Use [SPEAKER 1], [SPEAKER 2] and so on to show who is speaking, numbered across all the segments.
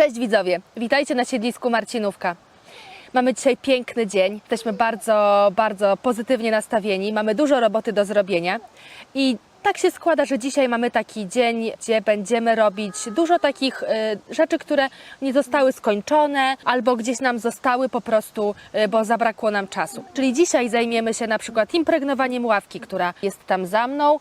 [SPEAKER 1] Cześć widzowie, witajcie na siedlisku Marcinówka. Mamy dzisiaj piękny dzień, jesteśmy bardzo, bardzo pozytywnie nastawieni, mamy dużo roboty do zrobienia. I tak się składa, że dzisiaj mamy taki dzień, gdzie będziemy robić dużo takich y, rzeczy, które nie zostały skończone albo gdzieś nam zostały po prostu, y, bo zabrakło nam czasu. Czyli dzisiaj zajmiemy się na przykład impregnowaniem ławki, która jest tam za mną.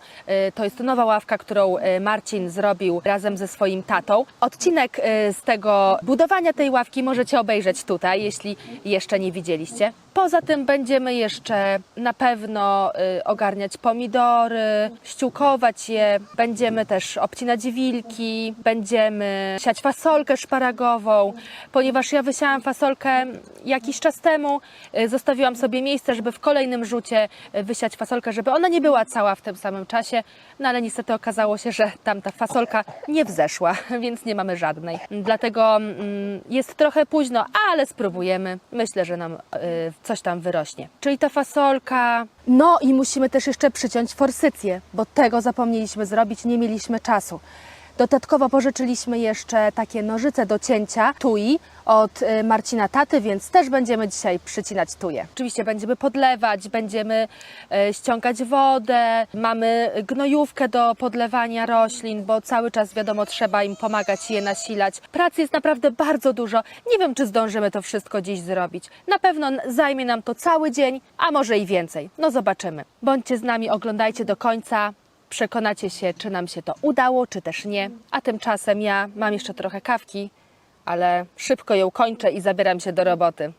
[SPEAKER 1] Y, to jest nowa ławka, którą Marcin zrobił razem ze swoim tatą. Odcinek z tego budowania tej ławki możecie obejrzeć tutaj, jeśli jeszcze nie widzieliście. Poza tym będziemy jeszcze na pewno y, ogarniać pomidory, ściółkować je, będziemy też obcinać wilki, będziemy siać fasolkę szparagową. Ponieważ ja wysiałam fasolkę jakiś czas temu, y, zostawiłam sobie miejsce, żeby w kolejnym rzucie y, wysiać fasolkę, żeby ona nie była cała w tym samym czasie, no ale niestety okazało się, że tam ta fasolka nie wzeszła, więc nie mamy żadnej. Dlatego mm, jest trochę późno, ale spróbujemy. Myślę, że nam coś tam wyrośnie. Czyli ta fasolka. No i musimy też jeszcze przyciąć forsycję, bo tego zapomnieliśmy zrobić, nie mieliśmy czasu. Dodatkowo pożyczyliśmy jeszcze takie nożyce do cięcia tui od y, Marcina Taty, więc też będziemy dzisiaj przycinać tuje. Oczywiście będziemy podlewać, będziemy y, ściągać wodę, mamy gnojówkę do podlewania roślin, bo cały czas wiadomo trzeba im pomagać je nasilać. Pracy jest naprawdę bardzo dużo. Nie wiem, czy zdążymy to wszystko dziś zrobić. Na pewno zajmie nam to cały dzień, a może i więcej. No zobaczymy. Bądźcie z nami, oglądajcie do końca. Przekonacie się, czy nam się to udało, czy też nie. A tymczasem ja mam jeszcze trochę kawki, ale szybko ją kończę i zabieram się do roboty.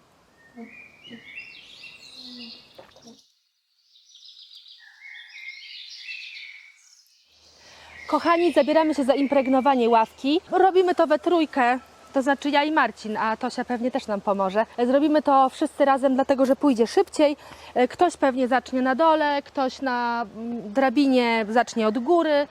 [SPEAKER 1] Kochani, zabieramy się za impregnowanie ławki. Robimy to we trójkę. To znaczy ja i Marcin, a Tosia pewnie też nam pomoże. Zrobimy to wszyscy razem, dlatego że pójdzie szybciej. E, Ktoś pewnie zacznie na dole, ktoś na mm, drabinie zacznie od góry,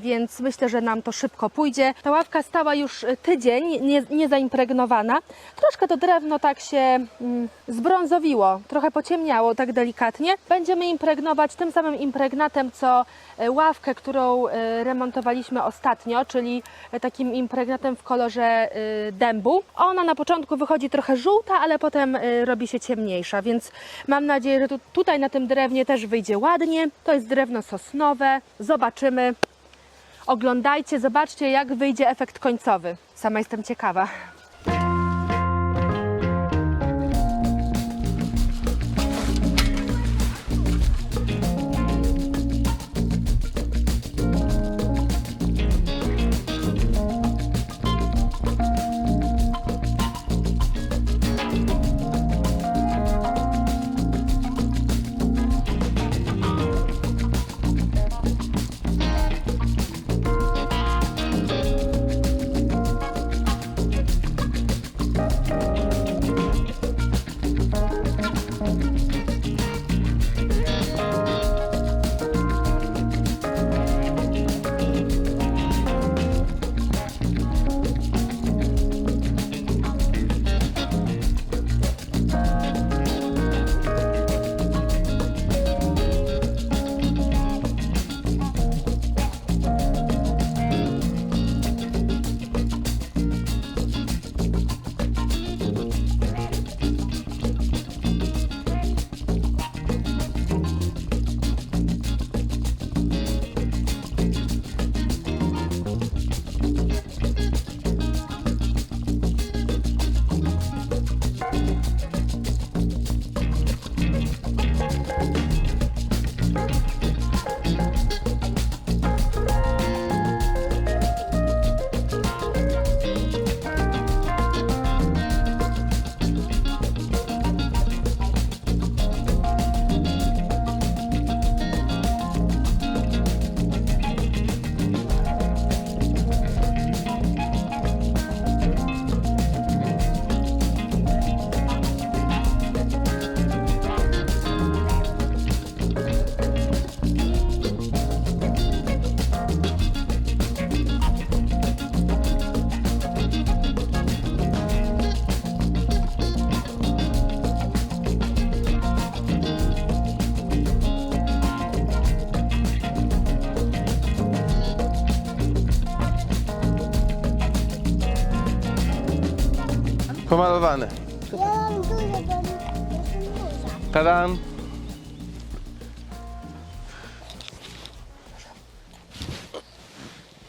[SPEAKER 1] więc myślę, że nam to szybko pójdzie. Ta ławka stała już e, tydzień, nie, nie zaimpregnowana. Troszkę to drewno tak się mm, zbrązowiło, trochę pociemniało tak delikatnie. Będziemy impregnować tym samym impregnatem, co e, ławkę, którą e, remontowaliśmy ostatnio, czyli e, takim impregnatem w kolorze e, dębu. Ona na początku wychodzi trochę żółta, ale potem e, robi się ciemniejsza, więc mam nadzieję, że tu, tutaj na tym drewnie też wyjdzie ładnie. To jest drewno sosnowe. Zobaczymy. Oglądajcie, zobaczcie jak wyjdzie efekt końcowy. Sama jestem ciekawa.
[SPEAKER 2] Pomalowane.
[SPEAKER 3] Ja mam.
[SPEAKER 2] Tadam.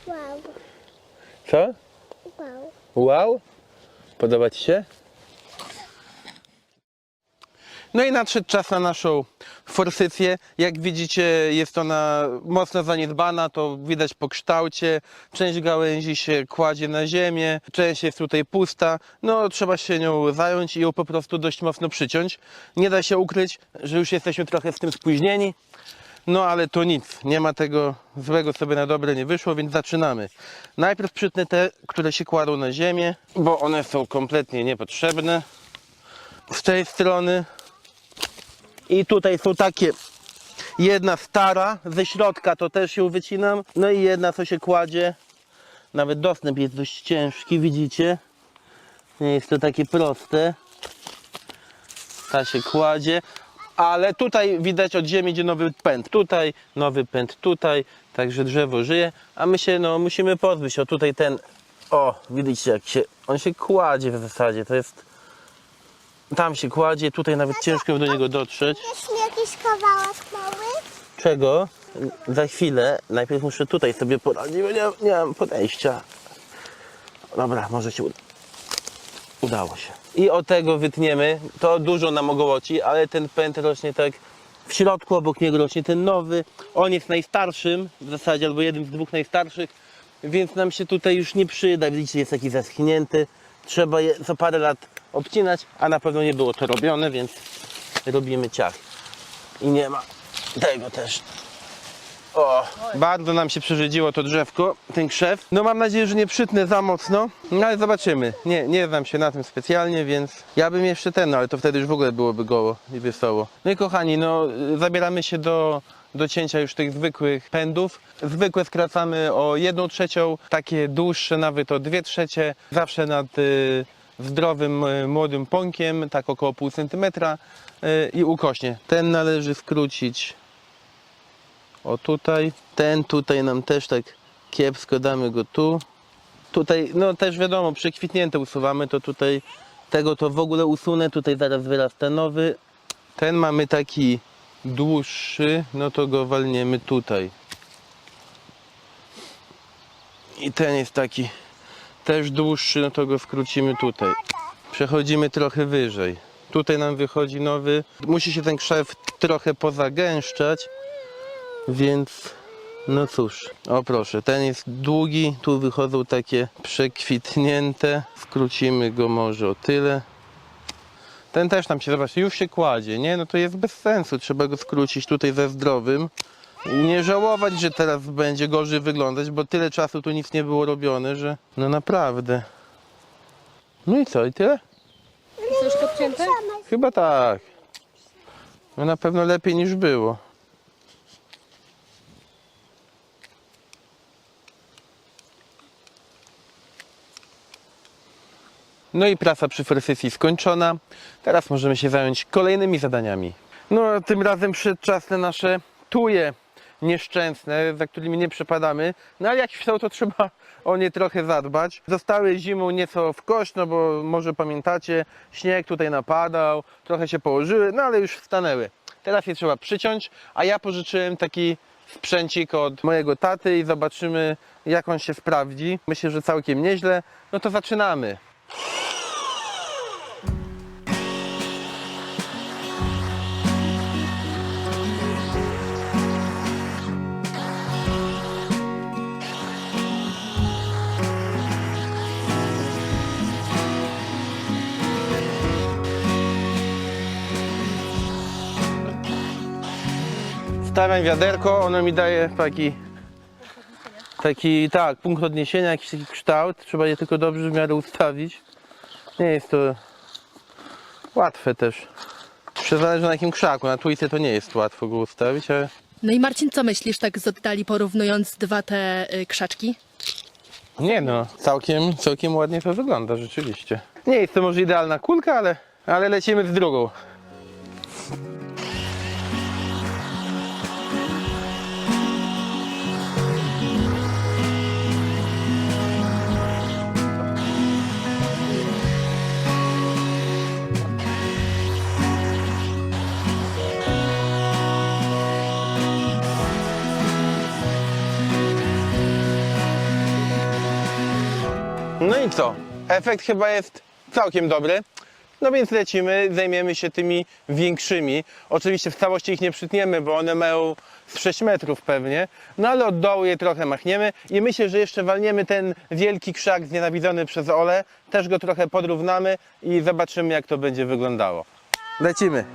[SPEAKER 3] Wow,
[SPEAKER 2] Co?
[SPEAKER 3] wow.
[SPEAKER 2] Wow? Podoba Ci się? No i nadszedł czas na naszą forsycję. Jak widzicie, jest ona mocno zaniedbana, to widać po kształcie. Część gałęzi się kładzie na ziemię, część jest tutaj pusta. No, trzeba się nią zająć i ją po prostu dość mocno przyciąć. Nie da się ukryć, że już jesteśmy trochę z tym spóźnieni. No ale to nic, nie ma tego złego sobie na dobre nie wyszło, więc zaczynamy. Najpierw przytnę te, które się kładą na ziemię, bo one są kompletnie niepotrzebne. Z tej strony. I tutaj są takie, jedna stara, ze środka to też ją wycinam, no i jedna co się kładzie. Nawet dostęp jest dość ciężki, widzicie? Nie jest to takie proste. Ta się kładzie, ale tutaj widać od ziemi idzie nowy pęd. Tutaj nowy pęd, tutaj, także drzewo żyje, a my się no, musimy pozbyć. O tutaj ten, o widzicie jak się, on się kładzie w zasadzie, to jest, tam się kładzie, tutaj nawet ciężko do niego dotrzeć.
[SPEAKER 3] Jest mi jakiś kawałek mały?
[SPEAKER 2] Czego? Za chwilę, najpierw muszę tutaj sobie poradzić, bo nie, nie mam podejścia. Dobra, może się uda. Udało się. I od tego wytniemy. To dużo nam ogołoci, ale ten pęd rośnie tak w środku, obok niego rośnie ten nowy. On jest najstarszym w zasadzie, albo jednym z dwóch najstarszych, więc nam się tutaj już nie przyda. Widzicie, jest taki zaschnięty. Trzeba je co parę lat obcinać, a na pewno nie było to robione, więc robimy ciach. I nie ma tego też. O, bardzo nam się przerzedziło to drzewko, ten krzew. No mam nadzieję, że nie przytnę za mocno, no ale zobaczymy. Nie, nie znam się na tym specjalnie, więc ja bym jeszcze ten, no ale to wtedy już w ogóle byłoby goło i wesoło. No i kochani, no zabieramy się do, do cięcia już tych zwykłych pędów. Zwykłe skracamy o jedną trzecią, takie dłuższe nawet o dwie trzecie, zawsze nad y, zdrowym, y, młodym pąkiem, tak około pół centymetra y, i ukośnie. Ten należy skrócić o tutaj. Ten tutaj nam też tak kiepsko damy go tu. Tutaj, no też wiadomo, przekwitnięte usuwamy, to tutaj tego to w ogóle usunę. Tutaj zaraz wyrasta nowy. Ten mamy taki dłuższy, no to go walniemy tutaj. I ten jest taki też dłuższy, no to go skrócimy tutaj. Przechodzimy trochę wyżej. Tutaj nam wychodzi nowy. Musi się ten krzew trochę pozagęszczać. Więc no cóż, o proszę, ten jest długi, tu wychodzą takie przekwitnięte. Skrócimy go może o tyle. Ten też tam się, zobaczcie, już się kładzie, nie? No to jest bez sensu, trzeba go skrócić tutaj ze zdrowym. Nie żałować, że teraz będzie gorzej wyglądać, bo tyle czasu tu nic nie było robione, że no naprawdę. No i co, i tyle?
[SPEAKER 1] Wszystko obcięte?
[SPEAKER 2] Chyba tak. No na pewno lepiej niż było. No i praca przy forsysji skończona. Teraz możemy się zająć kolejnymi zadaniami. No tym razem przyszedł czas na nasze tuje nieszczęsne, za którymi nie przepadamy. No ale jak są, to trzeba o nie trochę zadbać. Zostały zimą nieco w kość, no bo może pamiętacie, śnieg tutaj napadał, trochę się położyły, no ale już stanęły. Teraz je trzeba przyciąć, a ja pożyczyłem taki sprzęcik od mojego taty i zobaczymy jak on się sprawdzi. Myślę, że całkiem nieźle. No to zaczynamy. Stawiam wiaderko, ono mi daje taki taki, tak, punkt odniesienia, jakiś taki kształt. Trzeba je tylko dobrze w miarę ustawić. Nie jest to łatwe też. Jeszcze zależy na jakim krzaku. Na tujce to nie jest łatwo go ustawić, ale
[SPEAKER 1] No i Marcin, co myślisz tak z oddali porównując dwa te y, krzaczki?
[SPEAKER 2] nie no, całkiem, całkiem ładnie to wygląda rzeczywiście. Nie jest to może idealna kulka, ale, ale lecimy z drugą. No i co? Efekt chyba jest całkiem dobry. No więc lecimy, zajmiemy się tymi większymi. Oczywiście w całości ich nie przytniemy, bo one mają z 6 metrów pewnie. No ale od dołu je trochę machniemy i myślę, że jeszcze walniemy ten wielki krzak znienawidzony przez Ole. Też go trochę podrównamy i zobaczymy jak to będzie wyglądało. Lecimy.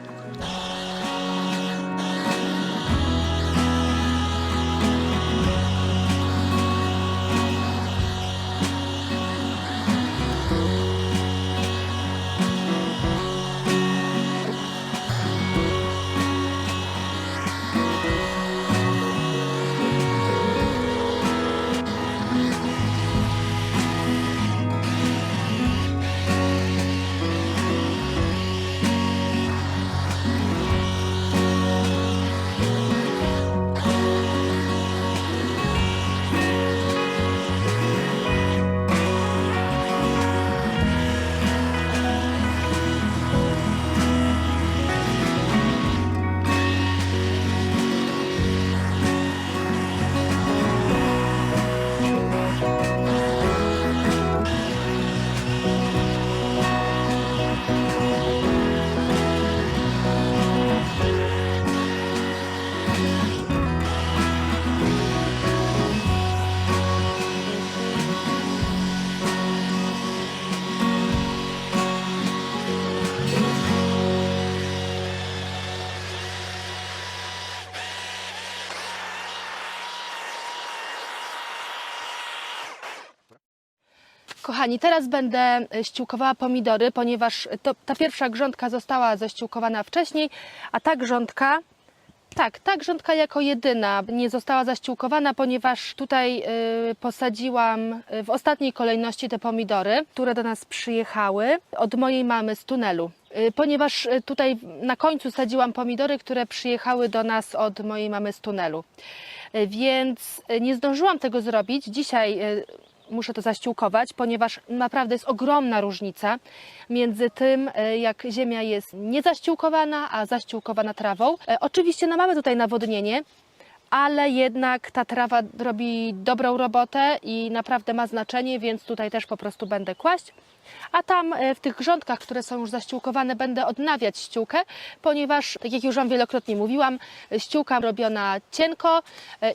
[SPEAKER 1] Kochani, teraz będę e, ściółkowała pomidory, ponieważ to, ta pierwsza grządka została zaściółkowana wcześniej, a ta grządka, tak, ta grządka jako jedyna nie została zaściółkowana, ponieważ tutaj y, posadziłam y, w ostatniej kolejności te pomidory, które do nas przyjechały od mojej mamy z tunelu. Ponieważ tutaj na końcu sadziłam pomidory, które przyjechały do nas od mojej mamy z tunelu. Więc nie zdążyłam tego zrobić. Dzisiaj muszę to zaściółkować, ponieważ naprawdę jest ogromna różnica między tym, e, jak ziemia jest niezaściółkowana, a zaściółkowana trawą. E, Oczywiście no, mamy tutaj nawodnienie, ale jednak ta trawa robi dobrą robotę i naprawdę ma znaczenie, więc tutaj też po prostu będę kłaść. A tam e, w tych grządkach, które są już zaściółkowane, będę odnawiać ściółkę, ponieważ, jak już Wam wielokrotnie mówiłam, ściółka robiona cienko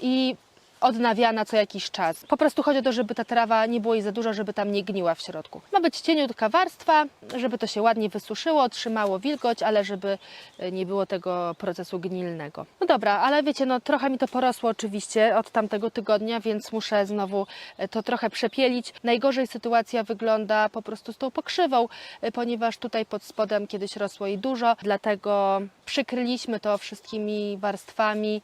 [SPEAKER 1] i odnawiana co jakiś czas. Po prostu chodzi o to, żeby ta trawa nie było jej za dużo, żeby tam nie gniła w środku. Ma być cieniutka warstwa, żeby to się ładnie wysuszyło, trzymało wilgoć, ale żeby e, nie było tego procesu gnilnego. No dobra, ale wiecie, no trochę mi to porosło oczywiście od tamtego tygodnia, więc muszę znowu e, to trochę przepielić. Najgorzej sytuacja wygląda po prostu z tą pokrzywą, e, ponieważ tutaj pod spodem kiedyś rosło jej dużo, dlatego przykryliśmy to wszystkimi warstwami,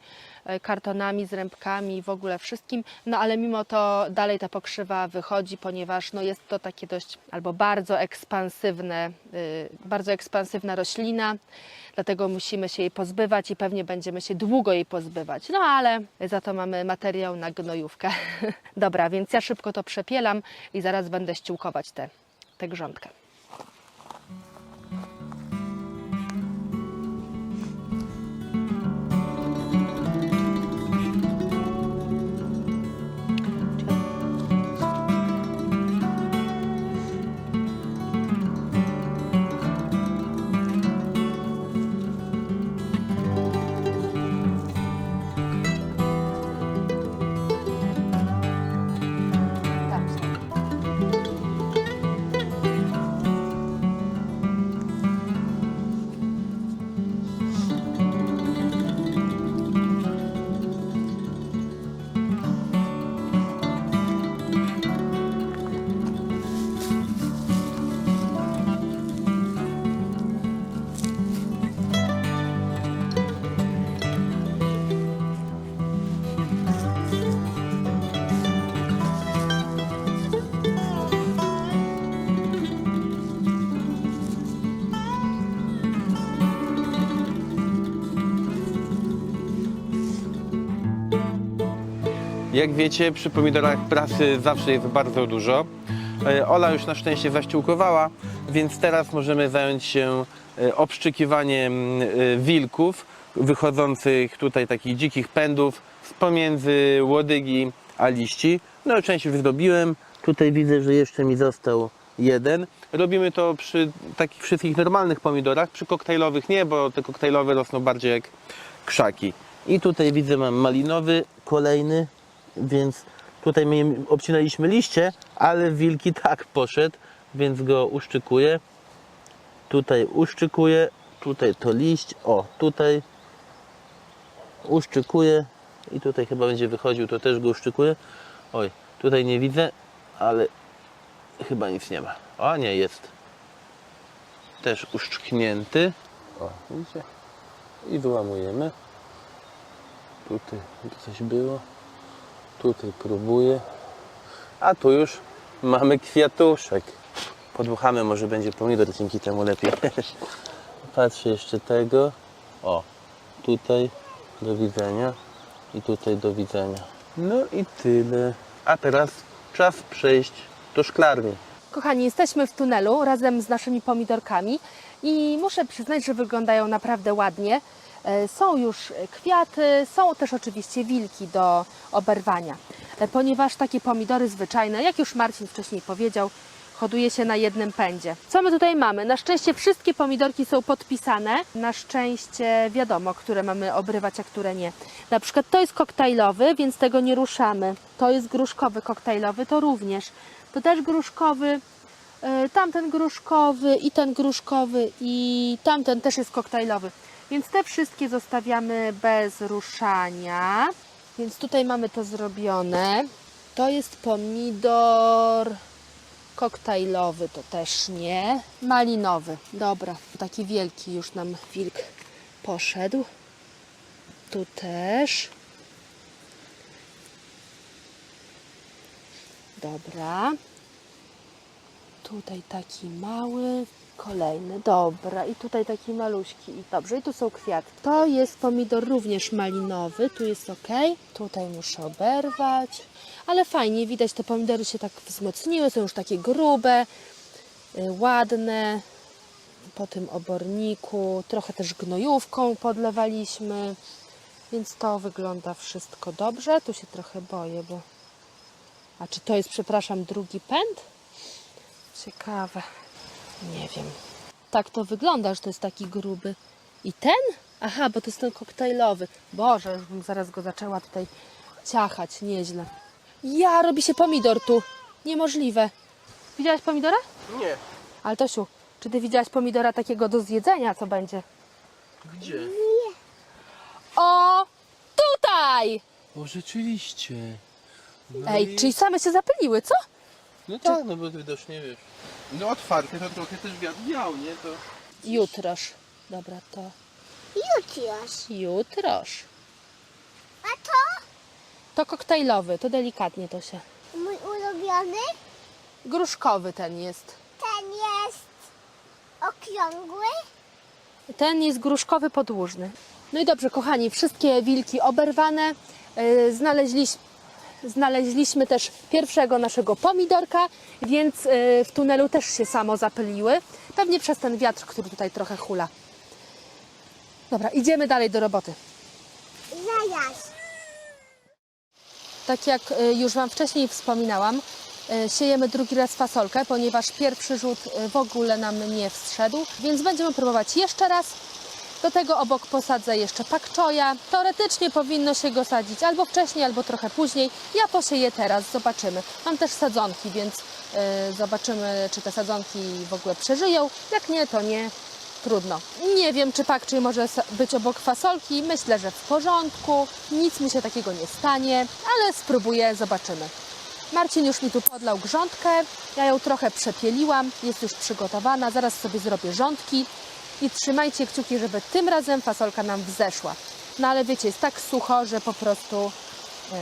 [SPEAKER 1] kartonami, zrębkami, w ogóle wszystkim, no ale mimo to dalej ta pokrzywa wychodzi, ponieważ no jest to takie dość albo bardzo ekspansywne, y, bardzo ekspansywna roślina, dlatego musimy się jej pozbywać i pewnie będziemy się długo jej pozbywać, no ale za to mamy materiał na gnojówkę. Dobra, więc ja szybko to przepielam i zaraz będę ściółkować tę tę grządkę.
[SPEAKER 2] Jak wiecie, przy pomidorach pracy zawsze jest bardzo dużo. E, Ola już na szczęście zaściółkowała, więc teraz możemy zająć się e, obszczykiwaniem e, wilków wychodzących tutaj takich dzikich pędów z pomiędzy łodygi a liści. No część już zrobiłem, Tutaj widzę, że jeszcze mi został jeden. Robimy to przy takich wszystkich normalnych pomidorach, przy koktajlowych nie, bo te koktajlowe rosną bardziej jak krzaki. I tutaj widzę mam malinowy, kolejny, więc tutaj my obcinaliśmy liście, ale wilki tak poszedł, więc go uszczykuję. Tutaj uszczykuję, tutaj to liść, o tutaj uszczykuję i tutaj chyba będzie wychodził, to też go uszczykuję. Oj, tutaj nie widzę, ale chyba nic nie ma. O, nie jest. Też uszczknięty. O, widzicie? I wyłamujemy. Tutaj coś było. Tutaj próbuję. A tu już mamy kwiatuszek. Podmuchamy, może będzie pomidor dzięki temu lepiej. Patrzę jeszcze tego. O, tutaj do widzenia i tutaj do widzenia. No i tyle. A teraz czas przejść do szklarni.
[SPEAKER 1] Kochani, jesteśmy w tunelu razem z naszymi pomidorkami i muszę przyznać, że wyglądają naprawdę ładnie. E, Są już kwiaty, są też oczywiście wilki do oberwania, E, ponieważ takie pomidory zwyczajne, jak już Marcin wcześniej powiedział, hoduje się na jednym pędzie. Co my tutaj mamy? Na szczęście wszystkie pomidorki są podpisane. Na szczęście wiadomo, które mamy obrywać, a które nie. Na przykład to jest koktajlowy, więc tego nie ruszamy. To jest gruszkowy koktajlowy, to również. To też gruszkowy, e, tamten gruszkowy i ten gruszkowy i tamten też jest koktajlowy. Więc te wszystkie zostawiamy bez ruszania. Więc tutaj mamy to zrobione. To jest pomidor koktajlowy, to też nie. Malinowy, dobra. Taki wielki już nam wilk poszedł. Tu też. Dobra. Tutaj taki mały, kolejny, dobra. I tutaj taki maluśki. I dobrze, i tu są kwiatki. To jest pomidor również malinowy, tu jest ok. Tutaj muszę oberwać. Ale fajnie, widać, te pomidory się tak wzmocniły, są już takie grube, y, ładne. Po tym oborniku, trochę też gnojówką podlewaliśmy. Więc to wygląda wszystko dobrze. Tu się trochę boję, bo... A czy to jest, przepraszam, drugi pęd? Ciekawe. Nie wiem. Tak to wygląda, że to jest taki gruby. I ten? Aha, bo to jest ten koktajlowy. Boże, już bym zaraz go zaczęła tutaj ciachać nieźle. Ja, robi się pomidor tu. Niemożliwe. Widziałaś pomidora?
[SPEAKER 2] Nie.
[SPEAKER 1] Ale Tosiu, czy ty widziałaś pomidora takiego do zjedzenia, co będzie?
[SPEAKER 2] Gdzie?
[SPEAKER 1] O, tutaj!
[SPEAKER 2] O, rzeczywiście. No
[SPEAKER 1] Ej, czyli same się zapyliły, co?
[SPEAKER 2] No tak, no bo widocznie wiesz. No otwarte to trochę też wiatr wiał, nie? To...
[SPEAKER 1] Jutroż. Dobra, to
[SPEAKER 3] Jutriasz.
[SPEAKER 1] jutroż.
[SPEAKER 3] A to?
[SPEAKER 1] To koktajlowy, to delikatnie to się.
[SPEAKER 3] Mój ulubiony?
[SPEAKER 1] Gruszkowy ten jest.
[SPEAKER 3] Ten jest okrągły.
[SPEAKER 1] Ten jest gruszkowy podłużny. No i dobrze, kochani, wszystkie wilki oberwane. Yy, znaleźliśmy, znaleźliśmy też pierwszego naszego pomidorka, więc yy, w tunelu też się samo zapyliły. Pewnie przez ten wiatr, który tutaj trochę hula. Dobra, idziemy dalej do roboty.
[SPEAKER 3] Zaraz.
[SPEAKER 1] Tak jak y, już Wam wcześniej wspominałam, y, siejemy drugi raz fasolkę, ponieważ pierwszy rzut y, w ogóle nam nie wszedł, więc będziemy próbować jeszcze raz. Do tego obok posadzę jeszcze pakczoja. Teoretycznie powinno się go sadzić albo wcześniej, albo trochę później. Ja posieję teraz, zobaczymy. Mam też sadzonki, więc y, zobaczymy, czy te sadzonki w ogóle przeżyją. Jak nie, to nie. Trudno. Nie wiem, czy pakczej może s- być obok fasolki. Myślę, że w porządku. Nic mi się takiego nie stanie, ale spróbuję, zobaczymy. Marcin już mi tu podlał grządkę. Ja ją trochę przepieliłam. Jest już przygotowana. Zaraz sobie zrobię rządki. I trzymajcie kciuki, żeby tym razem fasolka nam wzeszła. No ale wiecie, jest tak sucho, że po prostu em,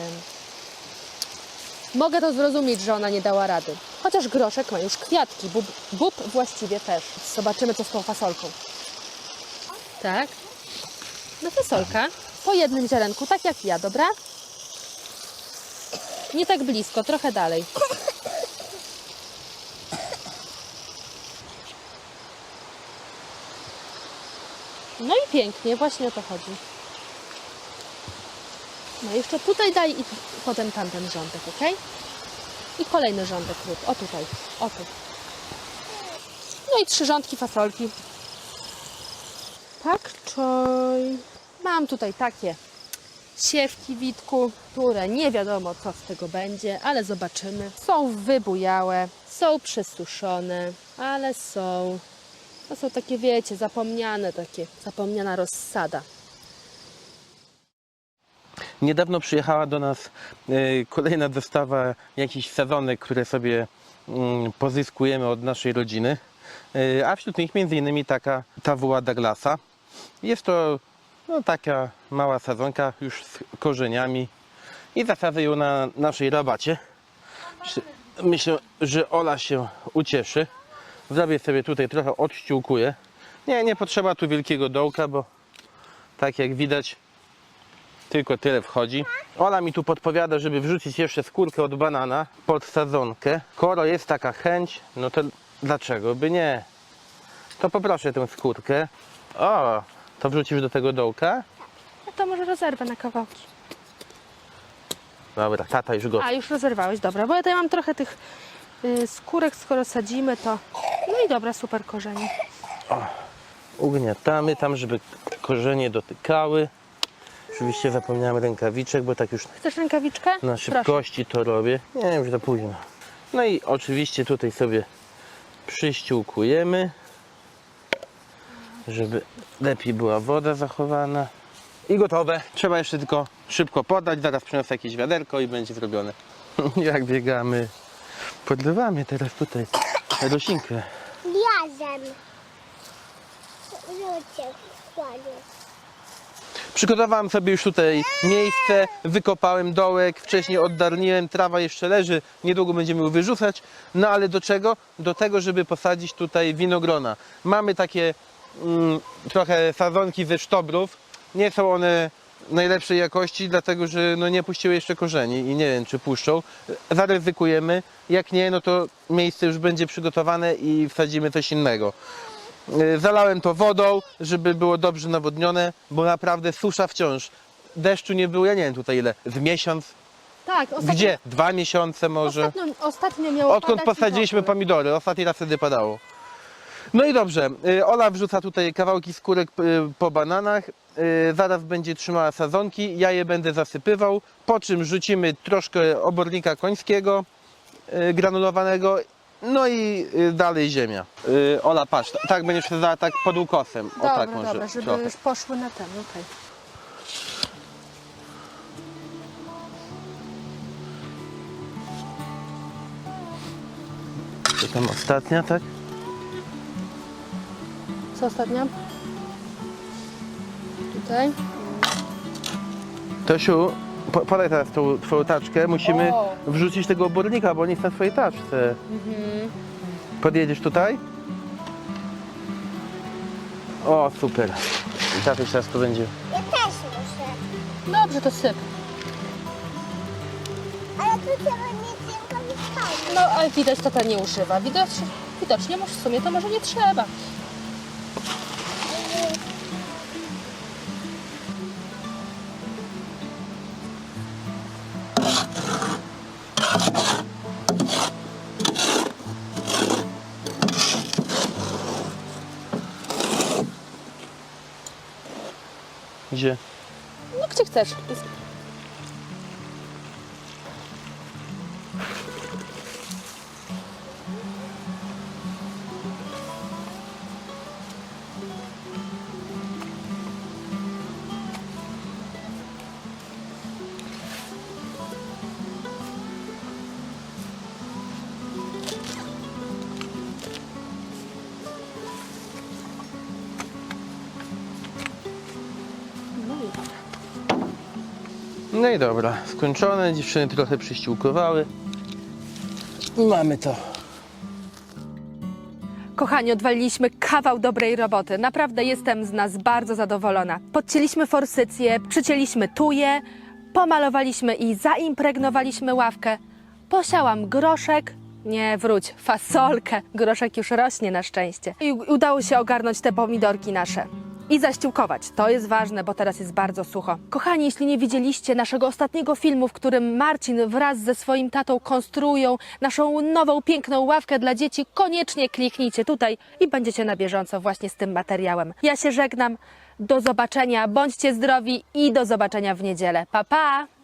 [SPEAKER 1] mogę to zrozumieć, że ona nie dała rady. Chociaż groszek ma już kwiatki, bób, bób właściwie też. Zobaczymy, co z tą fasolką. Tak. No fasolka. Po jednym ziarenku, tak jak ja, dobra? Nie tak blisko, trochę dalej. No i pięknie, właśnie o to chodzi. No jeszcze tutaj daj i potem tamten rządek, ok? I kolejny rządek rób. O tutaj, o tu. No i trzy rządki fasolki. Pak czoj. Mam tutaj takie siewki witku, które nie wiadomo co z tego będzie, ale zobaczymy. Są wybujałe, są przesuszone, ale są. To są takie, wiecie, zapomniane takie, zapomniana rozsada.
[SPEAKER 2] Niedawno przyjechała do nas y, kolejna dostawa jakichś sezonek, które sobie mm, pozyskujemy od naszej rodziny. Y, A wśród nich innymi taka Tawuła Douglasa. Jest to no, taka mała sadzonka już z korzeniami i zasadzę ją na naszej rabacie. Myślę, że Ola się ucieszy. Zrobię sobie tutaj trochę odściółkuję. Nie, nie potrzeba tu wielkiego dołka, bo tak jak widać tylko tyle wchodzi. Ola mi tu podpowiada, żeby wrzucić jeszcze skórkę od banana pod sadzonkę. Skoro jest taka chęć, no to dlaczego by nie? To poproszę tę skórkę. O, to wrzucisz do tego dołka?
[SPEAKER 1] No to może rozerwę na kawałki.
[SPEAKER 2] Dobra, tata już go.
[SPEAKER 1] A, już rozerwałeś, dobra, bo ja tutaj mam trochę tych y, skórek, skoro sadzimy to... No i dobra, super korzenie.
[SPEAKER 2] Ugniatamy tam, żeby korzenie dotykały. Oczywiście zapomniałem rękawiczek, bo tak już
[SPEAKER 1] Chcesz rękawiczkę?
[SPEAKER 2] na szybkości to robię. Nie, już za późno. No i oczywiście tutaj sobie przyściółkujemy, żeby lepiej była woda zachowana. I gotowe. Trzeba jeszcze tylko szybko podać, zaraz przyniosę jakieś wiaderko i będzie zrobione. Jak biegamy. Podlewamy teraz tutaj roślinkę.
[SPEAKER 3] Razem. Rzucie kładzie.
[SPEAKER 2] Przygotowałem sobie już tutaj miejsce, wykopałem dołek, wcześniej oddarniłem, trawa jeszcze leży, niedługo będziemy ją wyrzucać. No ale do czego? Do tego, żeby posadzić tutaj winogrona. Mamy takie mm, trochę sadzonki ze sztobrów. Nie są one najlepszej jakości, dlatego że no, nie puściły jeszcze korzeni i nie wiem czy puszczą. Zaryzykujemy. Jak nie, no to miejsce już będzie przygotowane i wsadzimy coś innego. Y, Zalałem to wodą, żeby było dobrze nawodnione, bo naprawdę susza wciąż. Deszczu nie było, ja nie wiem tutaj ile, z miesiąc?
[SPEAKER 1] Tak, ostatnio,
[SPEAKER 2] Gdzie? Dwa miesiące może?
[SPEAKER 1] Ostatnio, ostatnio miało
[SPEAKER 2] Odkąd
[SPEAKER 1] padać i
[SPEAKER 2] posadziliśmy pomidory, ostatni raz wtedy padało. No i dobrze, y, Ola wrzuca tutaj kawałki skórek y, po bananach, y, zaraz będzie trzymała sadzonki, ja je będę zasypywał, po czym rzucimy troszkę obornika końskiego granulowanego, no i dalej ziemia. Ola, patrz, tak będziesz wsadzała tak pod ukosem, o
[SPEAKER 1] Dobra,
[SPEAKER 2] tak może
[SPEAKER 1] dobra, żeby
[SPEAKER 2] trochę.
[SPEAKER 1] już poszły na ten, okej.
[SPEAKER 2] To tam ostatnia, tak?
[SPEAKER 1] Co ostatnio? Tutaj.
[SPEAKER 2] Tosiu, po, podaj teraz tą twoją taczkę, musimy
[SPEAKER 1] O.
[SPEAKER 2] wrzucić tego obornika, bo on jest na twojej taczce.
[SPEAKER 1] Mhm.
[SPEAKER 2] Podjedziesz tutaj? O, super. I tatuś teraz tu będzie.
[SPEAKER 3] Ja też muszę.
[SPEAKER 1] Dobrze, to syp.
[SPEAKER 3] Ale tu trzeba mieć rękawiczkami.
[SPEAKER 1] No, ale widać, tata nie używa. Widać, widocznie może w sumie to może nie trzeba.
[SPEAKER 2] Gdzie?
[SPEAKER 1] No, gdzie chcesz.
[SPEAKER 2] No i dobra, skończone. Dziewczyny trochę przyściółkowały. Mamy to.
[SPEAKER 1] Kochani, odwaliliśmy kawał dobrej roboty. Naprawdę jestem z nas bardzo zadowolona. Podcięliśmy forsycję, przycięliśmy tuje, pomalowaliśmy i zaimpregnowaliśmy ławkę. Posiałam groszek, nie wróć, fasolkę. Groszek już rośnie na szczęście. I udało się ogarnąć te pomidorki nasze. I zaściółkować. To jest ważne, bo teraz jest bardzo sucho. Kochani, jeśli nie widzieliście naszego ostatniego filmu, w którym Marcin wraz ze swoim tatą konstruują naszą nową, piękną ławkę dla dzieci, koniecznie kliknijcie tutaj i będziecie na bieżąco właśnie z tym materiałem. Ja się żegnam. Do zobaczenia, bądźcie zdrowi i do zobaczenia w niedzielę. Pa, pa!